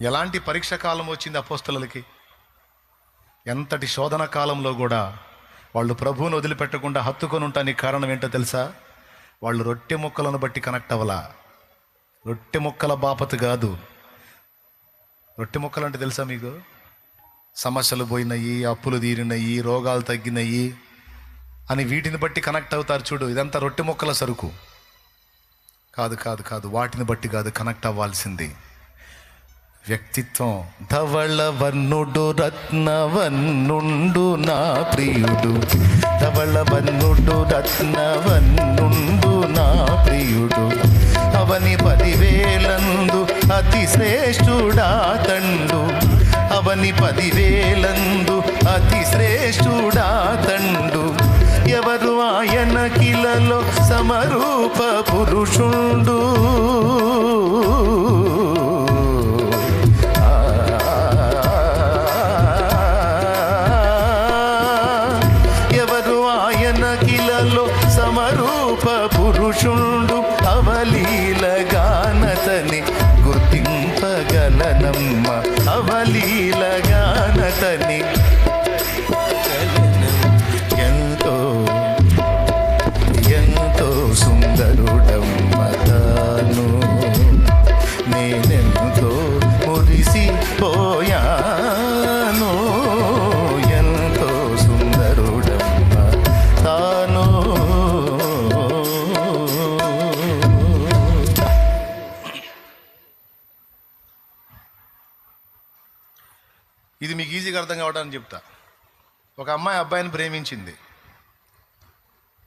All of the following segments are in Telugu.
ఎలాంటి పరీక్ష కాలం వచ్చింది అపోస్తలకి ఎంతటి శోధన కాలంలో కూడా వాళ్ళు ప్రభువును వదిలిపెట్టకుండా హత్తుకొని ఉంటానికి కారణం ఏంటో తెలుసా? వాళ్ళు రొట్టె ముక్కలను బట్టి కనెక్ట్ అవ్వలా. రొట్టె ముక్కల బాపతు కాదు. రొట్టె ముక్కలు అంటే తెలుసా మీకు? సమస్యలు పోయినాయి అప్పులు తీరినాయి రోగాలు తగ్గినాయి అని వీటిని బట్టి కనెక్ట్ అవుతారు చూడు. ఇదంతా రొట్టె ముక్కల సరుకు. కాదు కాదు కాదు. వాటిని బట్టి కాదు కనెక్ట్ అవ్వాల్సింది. వ్యక్తిత్వం. ధవళవన్నుడు రత్నవన్నుండు నా ప్రియుడు. ధవళవన్నుడు రత్నవన్నుండు నా ప్రియుడు. అవని పదివేలందు అతి శ్రేష్ఠుడా తండు. అవని పదివేలందు అతి శ్రేష్ఠుడా తండు. ఎవరు ఆయన కిలలో సమరూప పురుషుండు? సమరూప పురుషుండు అవలీల గానతని గుర్తింపగలనమ్మ. అవలీల ఒక అమ్మాయి అబ్బాయిని ప్రేమించింది.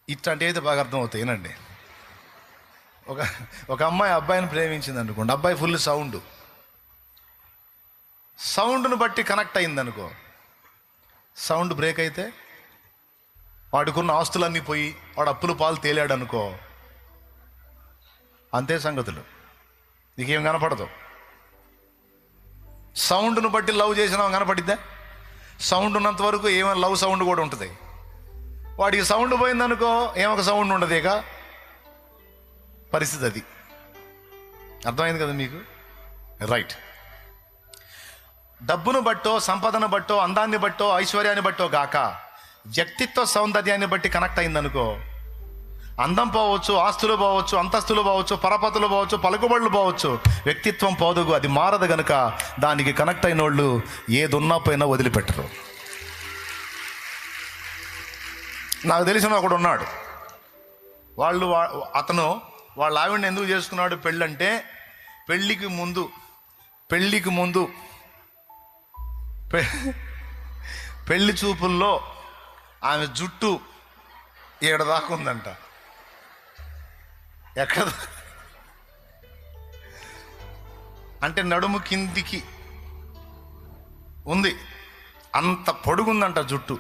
ఇట్లాంటి అయితే బాగా అర్థమవుతాయి ఏనండి ఒక ఒక అమ్మాయి అబ్బాయిని ప్రేమించింది అనుకోండి అబ్బాయి ఫుల్ సౌండ్. సౌండ్ను బట్టి కనెక్ట్ అయింది అనుకో సౌండ్ బ్రేక్ అయితే వాడికున్న ఆస్తులన్నీ పోయి వాడు అప్పులు పాలు తేలాడు అనుకో అంతే సంగతులు. నీకేం కనపడదు. సౌండ్ను బట్టి లవ్ చేసినావు కనపడిద్దా? సౌండ్ ఉన్నంత వరకు ఏమైనా లవ్ సౌండ్ కూడా ఉంటుంది. వాడికి సౌండ్ పోయిందనుకో ఏమొక సౌండ్ ఉండదు ఇక? పరిస్థితి అది. అర్థమైంది కదా మీకు? రైట్ డబ్బును బట్టో సంపదను బట్టో అందాన్ని బట్టో ఐశ్వర్యాన్ని బట్టో గాక వ్యక్తిత్వ సౌందర్యాన్ని బట్టి కనెక్ట్ అయిందనుకో అందం పోవచ్చు ఆస్తులు పోవచ్చు అంతస్తులు పోవచ్చు పరపతులు పోవచ్చు పలుకుబడులు పోవచ్చు. వ్యక్తిత్వం పోదుగు అది మారదు గనుక దానికి కనెక్ట్ అయిన వాళ్ళు ఏదున్నా పోయినా వదిలిపెట్టరు. నాకు తెలిసిన ఒకడు ఉన్నాడు. వాళ్ళు వా- అతను వాళ్ళ ఆవిడని ఎందుకు చేసుకున్నాడు పెళ్ళంటే పెళ్ళికి ముందు పెళ్ళికి ముందు పె- పెళ్ళి చూపుల్లో ఆమె జుట్టు ఏడ దాకా ఉందంట. ఎక్కడ? అంటే నడుము కిందికి ఉంది. అంత పొడుగుందంట జుట్టు.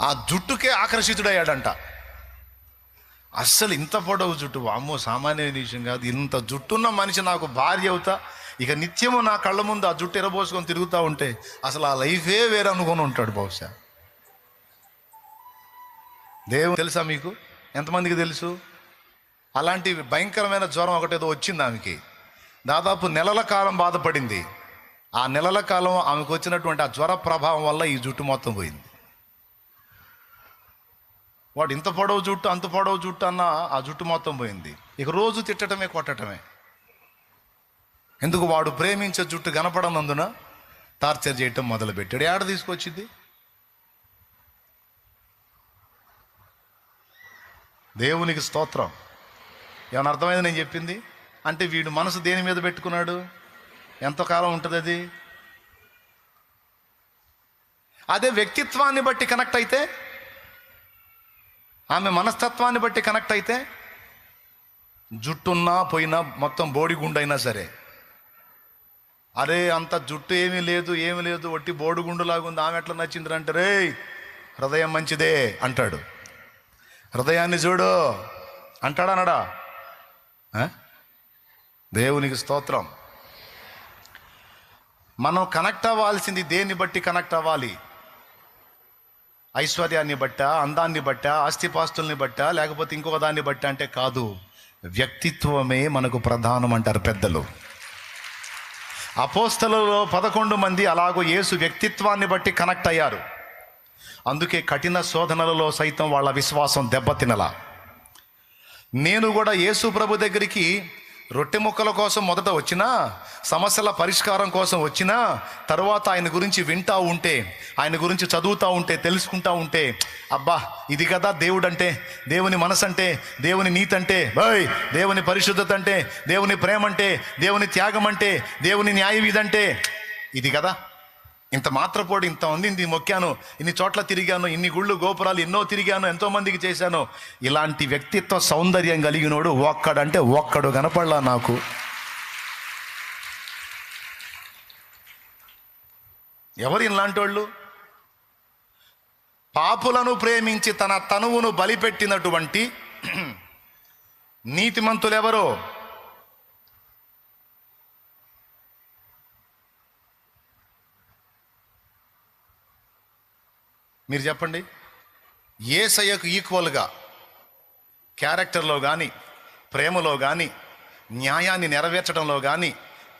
ఆ జుట్టుకే ఆకర్షితుడయ్యాడంట. అస్సలు ఇంత పొడవు జుట్టు. అమ్మో సామాన్య విషయం కాదు. ఇంత జుట్టున్న మనిషి నాకు భార్య అవుతా. ఇక నిత్యము నా కళ్ళ ముందు ఆ జుట్టు ఎరబోసుకొని తిరుగుతూ ఉంటే అసలు ఆ లైఫే వేరే అనుకొని ఉంటాడు బహుశా. దేవుడు తెలుసా మీకు? ఎంతమందికి తెలుసు? అలాంటి భయంకరమైన జ్వరం ఒకటేదో వచ్చింది ఆమెకి. దాదాపు నెలల కాలం బాధపడింది. ఆ నెలల కాలం ఆమెకు వచ్చినటువంటి ఆ జ్వర ప్రభావం వల్ల ఈ జుట్టు మొత్తం పోయింది. వాడు ఇంత పొడవు జుట్టు అంత పొడవు జుట్టు అన్న ఆ జుట్టు మొత్తం పోయింది. ఇక రోజు తిట్టటమే కొట్టటమే. ఎందుకు వాడు ప్రేమించే జుట్టు కనపడనందున టార్చర్ చేయటం మొదలుపెట్టాడు. ఏడ తీసుకొచ్చింది? దేవునికి స్తోత్రం. ఏమైనా అర్థమైంది నేను చెప్పింది? అంటే వీడు మనసు దేని మీద పెట్టుకున్నాడు? ఎంతకాలం ఉంటుంది అది? అదే వ్యక్తిత్వాన్ని బట్టి కనెక్ట్ అయితే? ఆమె మనస్తత్వాన్ని బట్టి కనెక్ట్ అయితే? జుట్టున్నా పోయినా మొత్తం బోడిగుండైనా సరే. అరే అంత జుట్టు ఏమీ లేదు ఏమీ లేదు ఒట్టి బోడిగుండులాగా ఉంది ఆమె ఎట్లా నచ్చింది అంటే రే హృదయం మంచిదే అంటాడు. హృదయాన్ని చూడు అంటాడా అనడా దేవునికి స్తోత్రం. మనం కనెక్ట్ అవ్వాల్సింది దేన్ని బట్టి కనెక్ట్ అవ్వాలి? ఐశ్వర్యాన్ని బట్ట అందాన్ని బట్ట ఆస్తిపాస్తుల్ని బట్ట లేకపోతే ఇంకొక దాన్ని బట్ట అంటే కాదు వ్యక్తిత్వమే మనకు ప్రధానం అంటారు పెద్దలు. అపోస్తలలో పదకొండు మంది అలాగో యేసు వ్యక్తిత్వాన్ని బట్టి కనెక్ట్ అయ్యారు. అందుకే కఠిన శోధనలలో సైతం వాళ్ళ విశ్వాసం దెబ్బతినలా. నేను కూడా యేసు ప్రభు దగ్గరికి రొట్టె ముక్కల కోసం మొదట వచ్చినా సమస్యల పరిష్కారం కోసం వచ్చినా తర్వాత ఆయన గురించి వింటా ఉంటే ఆయన గురించి చదువుతూ ఉంటే తెలుసుకుంటా ఉంటే అబ్బా ఇది కదా దేవుడు అంటే దేవుని మనసు అంటే దేవుని నీతి అంటే బయ్ దేవుని పరిశుద్ధత అంటే దేవుని ప్రేమ అంటే దేవుని త్యాగం అంటే దేవుని న్యాయం ఇదంటే అంటే ఇది కదా. ఇంత మాత్రపోడు ఇంత ఉంది ఇది మొక్కాను. ఇన్ని చోట్ల తిరిగాను ఇన్ని గుళ్ళు గోపురాలు ఎన్నో తిరిగాను ఎంతో మందికి చేశాను. ఇలాంటి వ్యక్తిత్వ సౌందర్యం కలిగినోడు ఒక్కడంటే ఒక్కడు కనపడలా నాకు. ఎవరు ఇలాంటి వాళ్ళు పాపులను ప్రేమించి తన తనువును బలిపెట్టినటువంటి నీతిమంతులెవరో? మీరు చెప్పండి. ఏసయ్యకు ఈక్వల్గా క్యారెక్టర్లో కానీ ప్రేమలో కానీ న్యాయాన్ని నెరవేర్చడంలో కానీ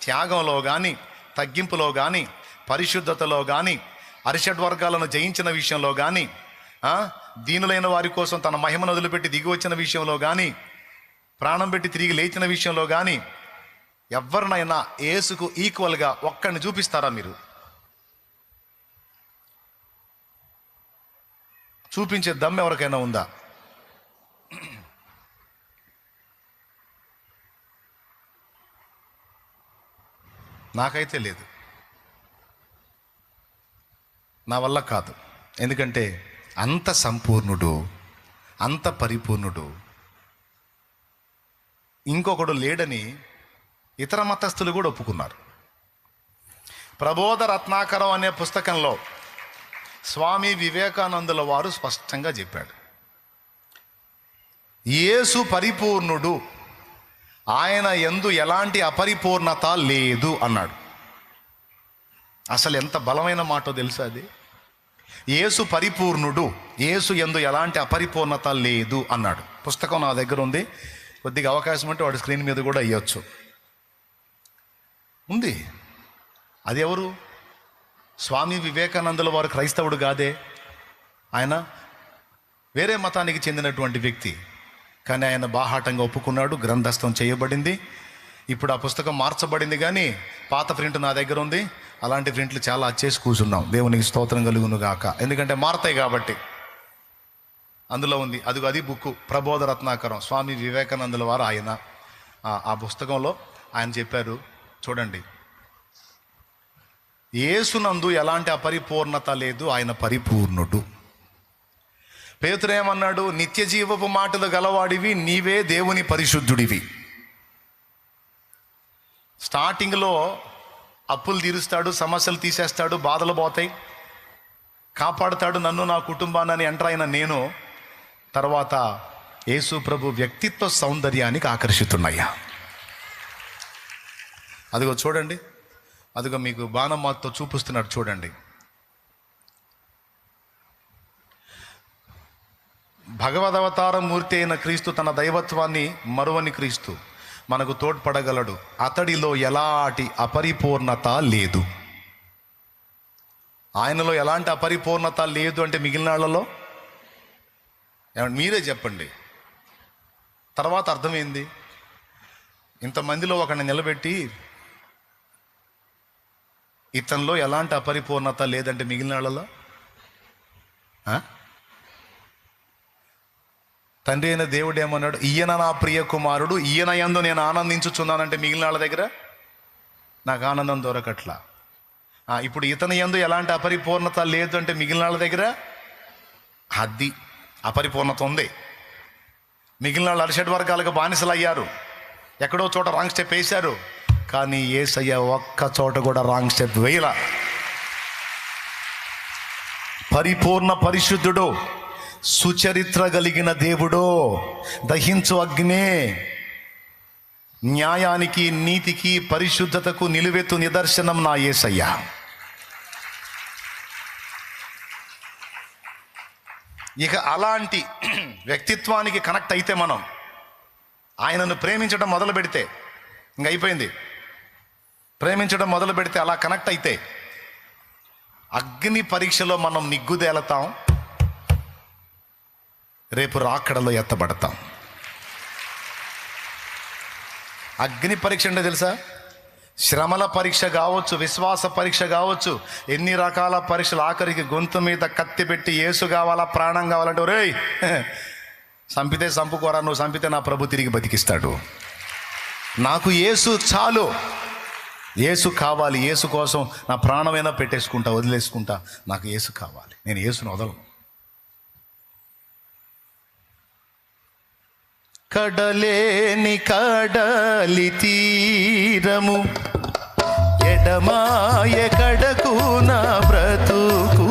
త్యాగంలో కానీ తగ్గింపులో కానీ పరిశుద్ధతలో కానీ అరిషడ్ వర్గాలను జయించిన విషయంలో కానీ దీనులైన వారి కోసం తన మహిమను వదిలిపెట్టి దిగి వచ్చిన విషయంలో కానీ ప్రాణం పెట్టి తిరిగి లేచిన విషయంలో కానీ ఎవరినైనా ఏసుకు ఈక్వల్గా ఒక్కడిని చూపిస్తారా మీరు? చూపించే దమ్ ఎవరికైనా ఉందా? నాకైతే లేదు. నా వల్ల కాదు. ఎందుకంటే అంత సంపూర్ణుడు అంత పరిపూర్ణుడు. ఇంకొకడు లేడని ఇతర మతస్థులు కూడా ఒప్పుకున్నారు. ప్రబోధ రత్నాకరం అనే పుస్తకంలో స్వామి వివేకానందుల వారు స్పష్టంగా చెప్పాడు. యేసు పరిపూర్ణుడు. ఆయన ఎందు ఎలాంటి అపరిపూర్ణత లేదు అన్నాడు. అసలు ఎంత బలమైన మాటో తెలుసా అది? యేసు పరిపూర్ణుడు. యేసు ఎందు ఎలాంటి అపరిపూర్ణత లేదు అన్నాడు. పుస్తకం నా దగ్గర ఉంది. కొద్దిగా అవకాశం ఉంటే వాడు స్క్రీన్ మీద కూడా అయ్యొచ్చు ఉంది. అది ఎవరు? స్వామి వివేకానందుల వారు క్రైస్తవుడు కాదే. ఆయన వేరే మతానికి చెందినటువంటి వ్యక్తి. కానీ ఆయన బాహాటంగా ఒప్పుకున్నాడు గ్రంథస్థం చేయబడింది. ఇప్పుడు ఆ పుస్తకం మార్చబడింది కానీ పాత ప్రింట్ నా దగ్గర ఉంది. అలాంటి ప్రింట్లు చాలా చేసి కూర్చున్నాం. దేవునికి స్తోత్రం కలుగును గాక. ఎందుకంటే మారతాయి కాబట్టి. అందులో ఉంది అదిగో అది బుక్ ప్రబోధ రత్నాకరం. స్వామి వివేకానందుల వారు ఆయన. ఆ పుస్తకంలో ఆయన చెప్పారు చూడండి. యేసునందు ఎలాంటి అపరిపూర్ణత లేదు ఆయన పరిపూర్ణుడు. పేతురేమన్నాడు నిత్య జీవపు మాటలు గలవాడివి నీవే దేవుని పరిశుద్ధుడివి. స్టార్టింగ్లో అప్పులు తీరుస్తాడు సమస్యలు తీసేస్తాడు బాధలు పోతాయి. కాపాడుతాడు నన్ను నా కుటుంబాన్ని ఎంటర్ అయిన నేను తర్వాత యేసు ప్రభు వ్యక్తిత్వ సౌందర్యానికి ఆకర్షితున్నాయా అదిగో చూడండి. అదిగో మీకు బాణమాతో చూపిస్తున్నాడు చూడండి. భగవదవతార మూర్తి అయిన క్రీస్తు తన దైవత్వాన్ని మరువని క్రీస్తు. మనకు తోడ్పడగలడు. అతడిలో ఎలాంటి అపరిపూర్ణత లేదు. ఆయనలో ఎలాంటి అపరిపూర్ణత లేదు అంటే మిగిలిన వాళ్ళలో? మీరే చెప్పండి. తర్వాత అర్థమైంది. ఇంతమందిలో ఒకరిని నిలబెట్టి ఇతనిలో ఎలాంటి అపరిపూర్ణత లేదంటే మిగిలిన వాళ్ళలో? ఆ? తండ్రి అయిన దేవుడు ఏమన్నాడు? ఈయన నా ప్రియ కుమారుడు ఈయన యందు నేను ఆనందించుచున్నానంటే మిగిలిన వాళ్ళ దగ్గర? నాకు ఆనందం దొరకట్లా. ఇప్పుడు ఇతని యందు ఎలాంటి అపరిపూర్ణత లేదు అంటే మిగిలిన వాళ్ళ దగ్గర? అది అపరిపూర్ణత ఉంది. మిగిలిన వాళ్ళు అరిషడ్ వర్గాలకు బానిసలు అయ్యారు ఎక్కడో చోట రాంగ్ స్టెప్ వేశారు. కానీ ఏసయ్య ఒక్క చోట కూడా రాంగ్ స్టెప్ వేయల. పరిపూర్ణ పరిశుద్ధుడు సుచరిత్ర కలిగిన దేవుడో దహించు అగ్నే న్యాయానికి నీతికి పరిశుద్ధతకు నిలువెత్తు నిదర్శనం నా ఏసయ్య. ఇక అలాంటి వ్యక్తిత్వానికి కనెక్ట్ అయితే మనం ఆయనను ప్రేమించడం మొదలు పెడితే ఇంక అయిపోయింది. ప్రేమించడం మొదలు పెడితే అలా కనెక్ట్ అయితే అగ్ని పరీక్షలో మనం నిగ్గుదేలతాం. రేపు రాకడలో ఎత్తబడతాం. అగ్ని పరీక్ష అంటే తెలుసా? శ్రమల పరీక్ష కావచ్చు విశ్వాస పరీక్ష కావచ్చు ఎన్ని రకాల పరీక్షలు ఆఖరికి గొంతు మీద కత్తి పెట్టి ఏసు కావాలా ప్రాణం కావాలంటే రేయ్ చంపితే చంపుకోరా నువ్వు చంపితే నా ప్రభు తిరిగి బతికిస్తాడు. నాకు ఏసు చాలు. యేసు కావాలి యేసు కోసం నా ప్రాణమైనా పెట్టేసుకుంటా వదిలేసుకుంటా. నాకు యేసు కావాలి. నేను యేసును వదలను. కడలేని కడలి తీరము ఎడమాయ కడకు నా బ్రతుకు.